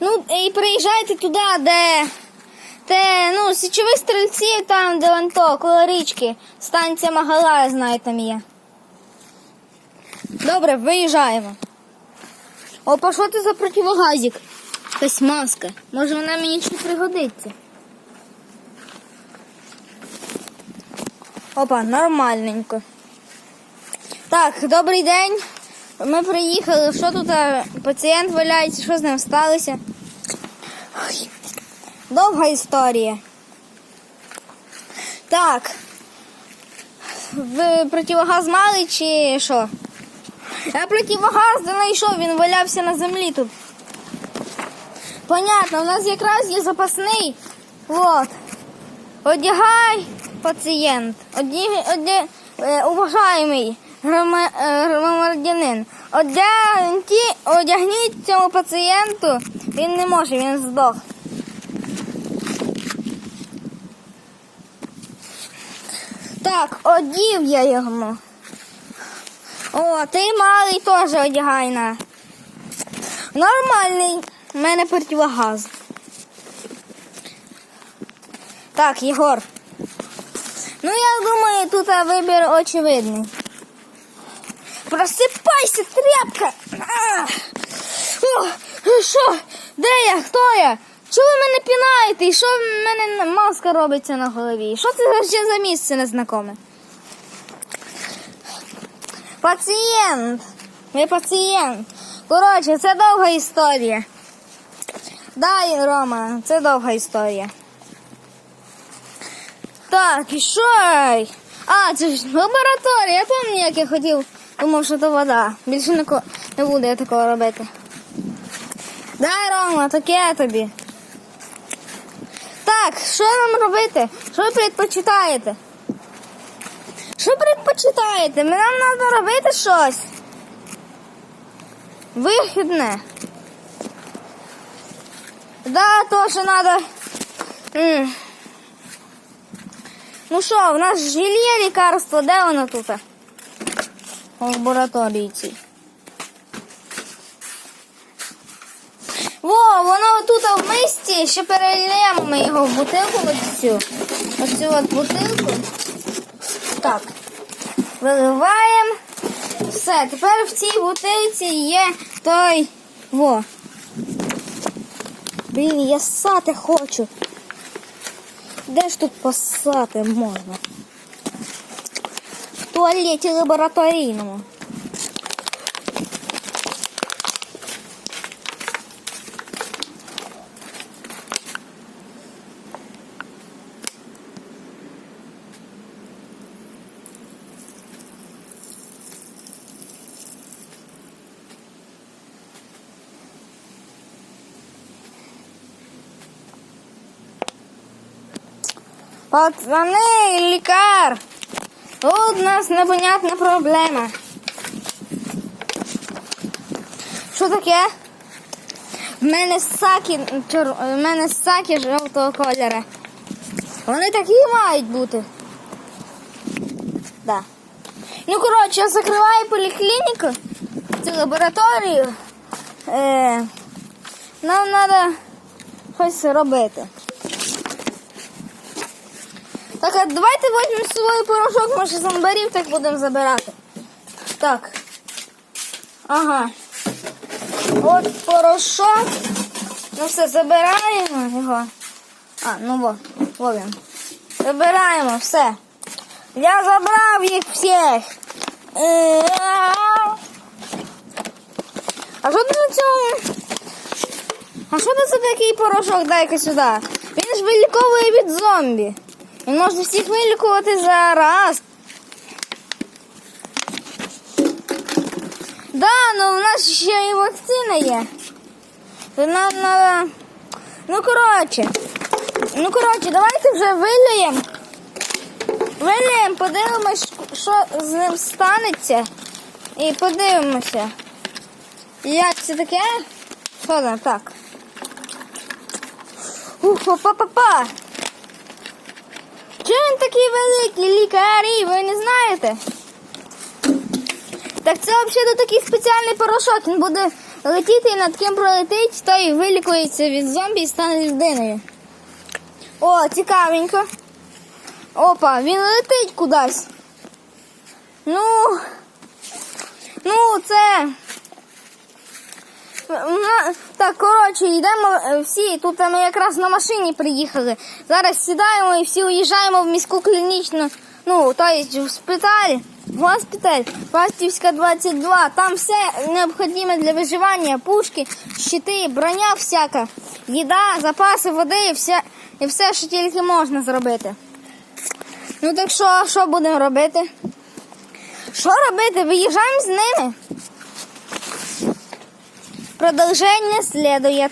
Ну, і приїжджайте туди, де. Де, ну, січових стрільців, там, де вон то, коло річки. Станція Магала, я знаю, там є. Добре, виїжджаємо. Опа, що це за противогазик? Якась маска. Може вона мені ще пригодиться. Опа, нормальненько. Так, добрий день. Ми приїхали. Що тут пацієнт валяється? Що з ним сталося? Довга історія. Так. Ви противогаз мали чи що? Я противогаз не знайшов, він валявся на землі тут. Понятно, у нас якраз є запасний. Вот. Одягай, пацієнт. Оді, оді, е, уважаємий е, громадянин. Одягніть, одягніть цьому пацієнту. Він не може, він здох. Так, одів я йому. О, ти малий теж одягай на. Нормальний. У мене противогаз. Так, Єгор. Ну, я думаю, тут вибір очевидний. Просипайся, тряпка! О, що? Де я? Хто я? Чого ви мене пінаєте? І що в мене маска робиться на голові? Що це ще за місце незнакоме? Пацієнт. Ви пацієнт. Коротше, це довга історія. Дай, Рома, це довга історія. Так, і що? А, це ж лабораторія. Я пам'ятаю, як я хотів. Думав, що то вода. Більше не, буду я такого робити. Дай, Рома, таке тобі. Так, що нам робити? Що ви предпочитаєте? Що предпочитаєте? Нам треба робити щось. Вихідне. Да, теж треба. Ну що, в нас ж лікарство, де воно тут? Лабораторії. Во, воно тут в мисті, ще перельємо ми його в бутилку оцю. Оцю от бутилку. Так. Виливаємо. Все, тепер в цій бутилці є той. Во. Блін, я ссати хочу. Де ж тут посати можна? В туалеті лабораторійному. Пацани, лікар! Тут у нас непонятна проблема. Що таке? В мене саки, чор... в мене саки жовтого кольору. Вони такі мають бути. Да. Ну, коротше, я закриваю поліклініку, цю лабораторію. Е, нам треба щось робити. Так, давайте візьмемо з порошок, може зомбарів так будемо забирати. Так. Ага. От порошок. Ну все, забираємо його. А, ну во, він. Забираємо все. Я забрав їх всіх. Е, А що ти на цьому? А що це за такий порошок? Дай-ка сюди. Він ж виліковує від зомбі. Він може всіх вилікувати за раз. Да, ну в нас ще і вакцина є. Нам надо... Ну, коротше. Ну, коротше, давайте вже виліємо. Виліємо, подивимось, що з ним станеться. І подивимося. Як це таке? Що там? Так. Ух, па-па-па. Чому він такий великий лікарі, ви не знаєте? Так це взагалі такий спеціальний порошок, він буде летіти і над ким пролетить, той вилікується від зомбі і стане людиною. О, цікавенько. Опа, він летить кудись. Ну. Ну, це. На- Так, коротше, йдемо е, всі. Тут ми якраз на машині приїхали. Зараз сідаємо і всі уїжджаємо в міську клінічну. Ну, то є в шпиталь, госпіталь, Пастівська 22. Там все необхідне для виживання, пушки, щити, броня всяка, їда, запаси води і все, і все, що тільки можна зробити. Ну так що, що будемо робити? Що робити? Виїжджаємо з ними. Продовження слідує.